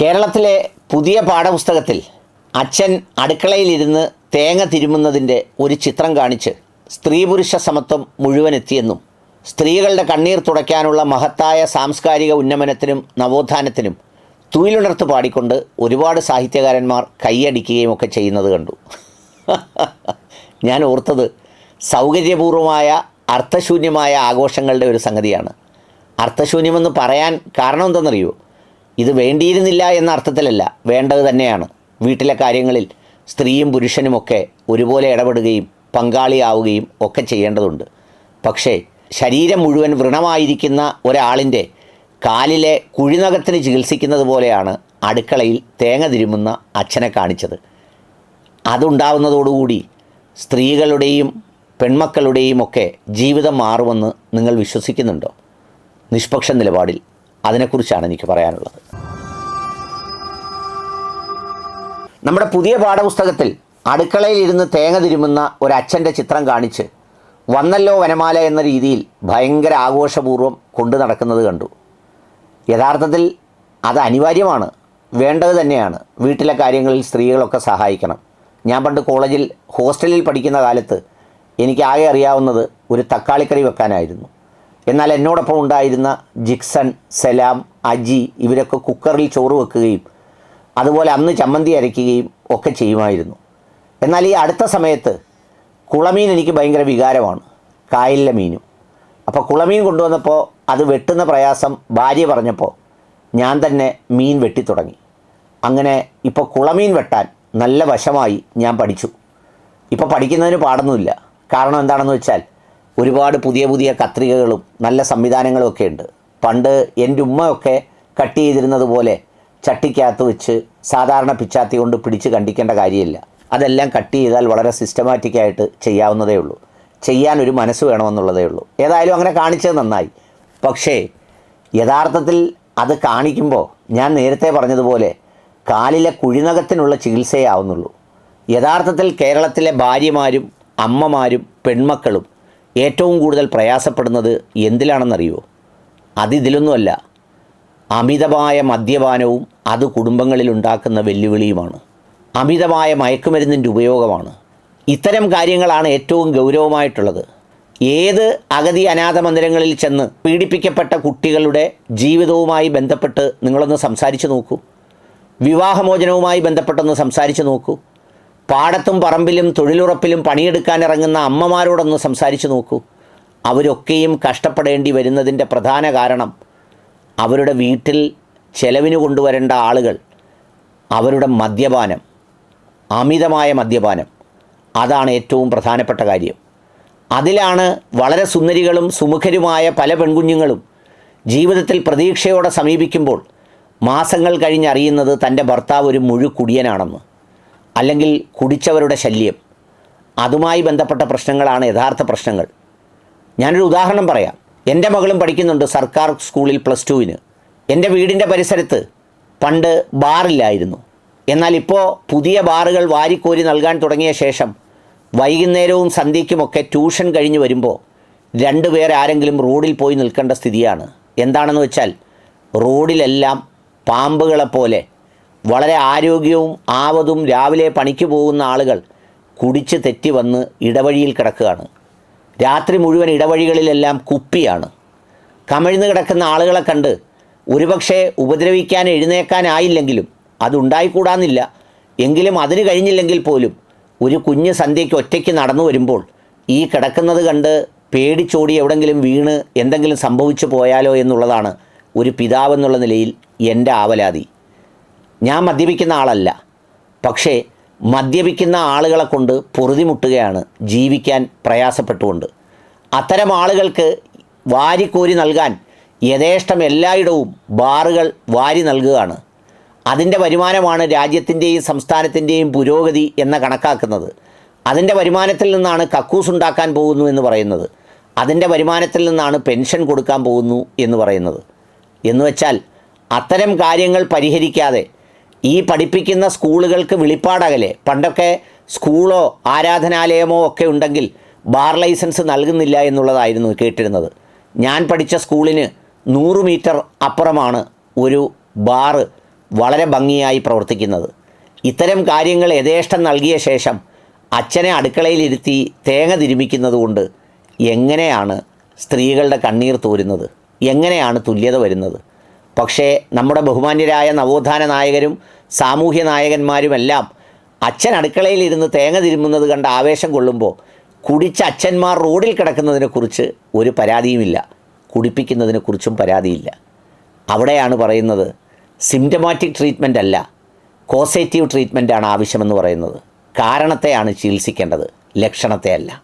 കേരളത്തിലെ പുതിയ പാഠപുസ്തകത്തിൽ അച്ഛൻ അടുക്കളയിലിരുന്ന് തേങ്ങ തിരുമുന്നതിന്റെ ഒരു ചിത്രം കാണിച്ച് സ്ത്രീ പുരുഷ സമത്വം മുഴുവൻ എത്തിയെന്നും സ്ത്രീകളുടെ കണ്ണീർ തുടയ്ക്കാനുള്ള മഹത്തായ സാംസ്കാരിക ഉന്നമനത്തിനും നവോത്ഥാനത്തിനും തുയിലുണർത്ത് പാടിക്കൊണ്ട് ഒരുപാട് സാഹിത്യകാരന്മാർ കൈയടിക്കുകയും ഒക്കെ ചെയ്യുന്നത് കണ്ടു. ഞാൻ ഓർത്തത് സൗകര്യപൂർവമായ അർത്ഥശൂന്യമായ ആഘോഷങ്ങളുടെ ഒരു സംഗതിയാണ്. അർത്ഥശൂന്യമെന്ന് പറയാൻ കാരണം എന്തെന്നറിയോ ഇത് വേണ്ടിയിരുന്നില്ല എന്ന അർത്ഥത്തിലല്ല വേണ്ടത് തന്നെയാണ്. വീട്ടിലെ കാര്യങ്ങളിൽ സ്ത്രീയും പുരുഷനുമൊക്കെ ഒരുപോലെ ഇടപെടുകയും പങ്കാളിയാവുകയും ഒക്കെ ചെയ്യേണ്ടതുണ്ട്. പക്ഷേ ശരീരം മുഴുവൻ വ്രണമായിരിക്കുന്ന ഒരാളിന്റെ കാലിലെ കുഴിനകത്തിന് ചികിത്സിക്കുന്നത് പോലെയാണ് അടുക്കളയിൽ തേങ്ങ തിരുമുന്ന അച്ഛനെ കാണിച്ചത്. അതുണ്ടാവുന്നതോടുകൂടി സ്ത്രീകളുടെയും പെൺമക്കളുടെയും ഒക്കെ ജീവിതം മാറുമെന്ന് നിങ്ങൾ വിശ്വസിക്കുന്നുണ്ടോ? നിഷ്പക്ഷ നിലപാടിൽ അതിനെക്കുറിച്ചാണ് എനിക്ക് പറയാനുള്ളത്. നമ്മുടെ പുതിയ പാഠപുസ്തകത്തിൽ അടുക്കളയിൽ ഇരുന്ന് തേങ്ങ തിരുമുന്ന ഒരു അച്ഛന്റെ ചിത്രം കാണിച്ച് വന്നല്ലോ വനമാല എന്ന രീതിയിൽ ഭയങ്കര ആഘോഷപൂർവം കൊണ്ടു നടക്കുന്നത് കണ്ടു. യഥാർത്ഥത്തിൽ അത് അനിവാര്യമാണ്. വേണ്ടത് തന്നെയാണ്. വീട്ടിലെ കാര്യങ്ങളിൽ സ്ത്രീകളൊക്കെ സഹായിക്കണം. ഞാൻ പണ്ട് കോളേജിൽ ഹോസ്റ്റലിൽ പഠിക്കുന്ന കാലത്ത് എനിക്ക് ആകെ അറിയാവുന്നത് ഒരു തക്കാളിക്കറി വെക്കാനായിരുന്നു. എന്നാൽ എന്നോടൊപ്പം ഉണ്ടായിരുന്ന ജിക്സൺ സലാം അജി ഇവരൊക്കെ കുക്കറിൽ ചോറ് വെക്കുകയും അതുപോലെ അന്ന് ചമ്മന്തി അരയ്ക്കുകയും ഒക്കെ ചെയ്യുമായിരുന്നു. എന്നാൽ ഈ അടുത്ത സമയത്ത് കുളമീൻ എനിക്ക് ഭയങ്കര വികാരമാണ്. കായലിലെ മീനും. അപ്പോൾ കുളമീൻ കൊണ്ടുവന്നപ്പോൾ അത് വെട്ടുന്ന പ്രയാസം ഭാര്യ പറഞ്ഞപ്പോൾ ഞാൻ തന്നെ മീൻ വെട്ടിത്തുടങ്ങി അങ്ങനെ ഇപ്പോൾ കുളമീൻ വെട്ടാൻ നല്ല വശമായി ഞാൻ പഠിച്ചു. ഇപ്പോൾ പഠിക്കുന്നതിന് പാടൊന്നുമില്ല. കാരണം എന്താണെന്ന് വെച്ചാൽ ഒരുപാട് പുതിയ പുതിയ കത്രികകളും നല്ല സംവിധാനങ്ങളും ഒക്കെ ഉണ്ട്. പണ്ട് എന്റെ ഉമ്മയൊക്കെ കട്ട് ചെയ്തിരുന്നത് പോലെ ചട്ടിക്കകത്ത് വെച്ച് സാധാരണ പിച്ചാത്തി കൊണ്ട് പിടിച്ച് കണ്ടിക്കേണ്ട കാര്യമില്ല. അതെല്ലാം കട്ട് ചെയ്താൽ വളരെ സിസ്റ്റമാറ്റിക്കായിട്ട് ചെയ്യാവുന്നതേ ഉള്ളൂ. ചെയ്യാൻ ഒരു മനസ്സ് വേണമെന്നുള്ളതേ ഉള്ളൂ. ഏതായാലും അങ്ങനെ കാണിച്ചത് നന്നായി. പക്ഷേ യഥാർത്ഥത്തിൽ അത് കാണിക്കുമ്പോൾ ഞാൻ നേരത്തെ പറഞ്ഞതുപോലെ കാലിലെ കുഴിനകത്തിനുള്ള ചികിത്സയേ ആവുന്നുള്ളൂ. യഥാർത്ഥത്തിൽ കേരളത്തിലെ ഭാര്യമാരും അമ്മമാരും പെൺമക്കളും ഏറ്റവും കൂടുതൽ പ്രയാസപ്പെടുന്നത് എന്തിലാണെന്നറിയുമോ അതിതിലൊന്നുമല്ല അമിതമായ മദ്യപാനവും അത് കുടുംബങ്ങളിൽ ഉണ്ടാക്കുന്ന വെല്ലുവിളിയുമാണ്. അമിതമായ മയക്കുമരുന്നിന്റെ ഉപയോഗമാണ്. ഇത്തരം കാര്യങ്ങളാണ് ഏറ്റവും ഗൗരവമായിട്ടുള്ളത്. ഏത് അഗതി അനാഥ മന്ദിരങ്ങളിൽ ചെന്ന് പീഡിപ്പിക്കപ്പെട്ട കുട്ടികളുടെ ജീവിതവുമായി ബന്ധപ്പെട്ട് നിങ്ങളൊന്ന് സംസാരിച്ചു നോക്കൂ. വിവാഹമോചനവുമായി ബന്ധപ്പെട്ടൊന്ന് സംസാരിച്ചു നോക്കൂ. പാടത്തും പറമ്പിലും തൊഴിലുറപ്പിലും പണിയെടുക്കാൻ ഇറങ്ങുന്ന അമ്മമാരോടൊന്ന് സംസാരിച്ചു നോക്കൂ. അവരൊക്കെയും കഷ്ടപ്പെടേണ്ടി വരുന്നതിന്റെ പ്രധാന കാരണം അവരുടെ വീട്ടിൽ ചെലവിന് കൊണ്ടുവരേണ്ട ആളുകൾ അവരുടെ മദ്യപാനം അമിതമായ മദ്യപാനം. അതാണ് ഏറ്റവും പ്രധാനപ്പെട്ട കാര്യം. അതിലാണ് വളരെ സുന്ദരികളും സുമുഖരുമായ പല പെൺകുഞ്ഞുങ്ങളും ജീവിതത്തിൽ പ്രതീക്ഷയോടെ സമീപിക്കുമ്പോൾ മാസങ്ങൾ കഴിഞ്ഞറിയുന്നത് തന്റെ ഭർത്താവ് ഒരു മുഴു കുടിയനാണെന്ന് അല്ലെങ്കിൽ കുടിച്ചവരുടെ ശല്യം. അതുമായി ബന്ധപ്പെട്ട പ്രശ്നങ്ങളാണ് യഥാർത്ഥ പ്രശ്നങ്ങൾ. ഞാനൊരു ഉദാഹരണം പറയാം. എന്റെ മകളും പഠിക്കുന്നുണ്ട് സർക്കാർ സ്കൂളിൽ പ്ലസ് ടുവിന്. എന്റെ വീടിന്റെ പരിസരത്ത് പണ്ട് ബാറില്ലായിരുന്നു. എന്നാൽ ഇപ്പോൾ പുതിയ ബാറുകൾ വാരിക്കോരി നൽകാൻ തുടങ്ങിയ ശേഷം വൈകുന്നേരവും സന്ധ്യയ്ക്കുമൊക്കെ ട്യൂഷൻ കഴിഞ്ഞ് വരുമ്പോൾ രണ്ടുപേർ ആരെങ്കിലും റോഡിൽ പോയി നിൽക്കേണ്ട സ്ഥിതിയാണ്. എന്താണെന്ന് വെച്ചാൽ റോഡിലെല്ലാം പാമ്പുകളെപ്പോലെ വളരെ ആരോഗ്യവും ആവതും രാവിലെ പണിക്ക് പോകുന്ന ആളുകൾ കുടിച്ച് തെറ്റി വന്ന് ഇടവഴിയിൽ കിടക്കുകയാണ്. രാത്രി മുഴുവൻ ഇടവഴികളിലെല്ലാം കുപ്പിയാണ്. കമിഴ്ന്ന് കിടക്കുന്ന ആളുകളെ കണ്ട് ഒരുപക്ഷെ ഉപദ്രവിക്കാൻ എഴുന്നേക്കാനായില്ലെങ്കിലും അതുണ്ടായിക്കൂടാന്നില്ല എങ്കിലും അതിന് കഴിഞ്ഞില്ലെങ്കിൽ പോലും ഒരു കുഞ്ഞ് സന്ധ്യയ്ക്ക് ഒറ്റയ്ക്ക് നടന്നു വരുമ്പോൾ ഈ കിടക്കുന്നത് കണ്ട് പേടിച്ചോടി എവിടെങ്കിലും വീണ് എന്തെങ്കിലും സംഭവിച്ചു പോയാലോ എന്നുള്ളതാണ് ഒരു പിതാവെന്നുള്ള നിലയിൽ എന്റെ ആവലാതി. ഞാൻ മദ്യപിക്കുന്ന ആളല്ല. പക്ഷേ മദ്യപിക്കുന്ന ആളുകളെ കൊണ്ട് പൊറുതിമുട്ടുകയാണ് ജീവിക്കാൻ പ്രയാസപ്പെട്ടുകൊണ്ട്. അത്തരം ആളുകൾക്ക് വാരിക്കോരി നൽകാൻ യഥേഷ്ടം എല്ലായിടവും ബാറുകൾ വാരി നൽകുകയാണ്. അതിന്റെ വരുമാനമാണ് രാജ്യത്തിന്റെയും സംസ്ഥാനത്തിന്റെയും പുരോഗതി എന്ന കണക്കാക്കുന്നത്. അതിന്റെ വരുമാനത്തിൽ നിന്നാണ് കക്കൂസ് ഉണ്ടാക്കാൻ പോകുന്നു എന്ന് പറയുന്നത്. അതിന്റെ വരുമാനത്തിൽ നിന്നാണ് പെൻഷൻ കൊടുക്കാൻ പോകുന്നു എന്ന് പറയുന്നത്. എന്നുവെച്ചാൽ അത്തരം കാര്യങ്ങൾ പരിഹരിക്കാതെ ഈ പഠിപ്പിക്കുന്ന സ്കൂളുകൾക്ക് വെളിപ്പാടകലെ. പണ്ടൊക്കെ സ്കൂളോ ആരാധനാലയമോ ഒക്കെ ഉണ്ടെങ്കിൽ ബാർ ലൈസൻസ് നൽകുന്നില്ല എന്നുള്ളതായിരുന്നു കേട്ടിരുന്നത്. ഞാൻ പഠിച്ച സ്കൂളിന് നൂറ് മീറ്റർ അപ്പുറമാണ് ഒരു ബാറ് വളരെ ഭംഗിയായി പ്രവർത്തിക്കുന്നത്. ഇത്തരം കാര്യങ്ങൾ യഥേഷ്ടം നൽകിയ ശേഷം അച്ഛനെ അടുക്കളയിലിരുത്തി തേങ്ങ തിരുമിക്കുന്നത് കൊണ്ട് എങ്ങനെയാണ് സ്ത്രീകളുടെ കണ്ണീർ തോരുന്നത്? എങ്ങനെയാണ് തുല്യത വരുന്നത്? പക്ഷേ നമ്മുടെ ബഹുമാന്യരായ നവോത്ഥാന നായകരും സാമൂഹ്യ നായകന്മാരുമെല്ലാം അച്ഛൻ അടുക്കളയിലിരുന്ന് തേങ്ങ തിരുമുന്നത് കണ്ട് ആവേശം കൊള്ളുമ്പോൾ കുടിച്ച അച്ഛന്മാർ റോഡിൽ കിടക്കുന്നതിനെക്കുറിച്ച് ഒരു പരാതിയുമില്ല. കുടിപ്പിക്കുന്നതിനെക്കുറിച്ചും പരാതിയില്ല. അവിടെയാണ് പറയുന്നത് സിംറ്റമാറ്റിക് ട്രീറ്റ്മെന്റ് അല്ല കോസേറ്റീവ് ട്രീറ്റ്മെന്റാണ് ആവശ്യമെന്ന് പറയുന്നത്. കാരണത്തെയാണ് ചികിത്സിക്കേണ്ടത് ലക്ഷണത്തെ അല്ല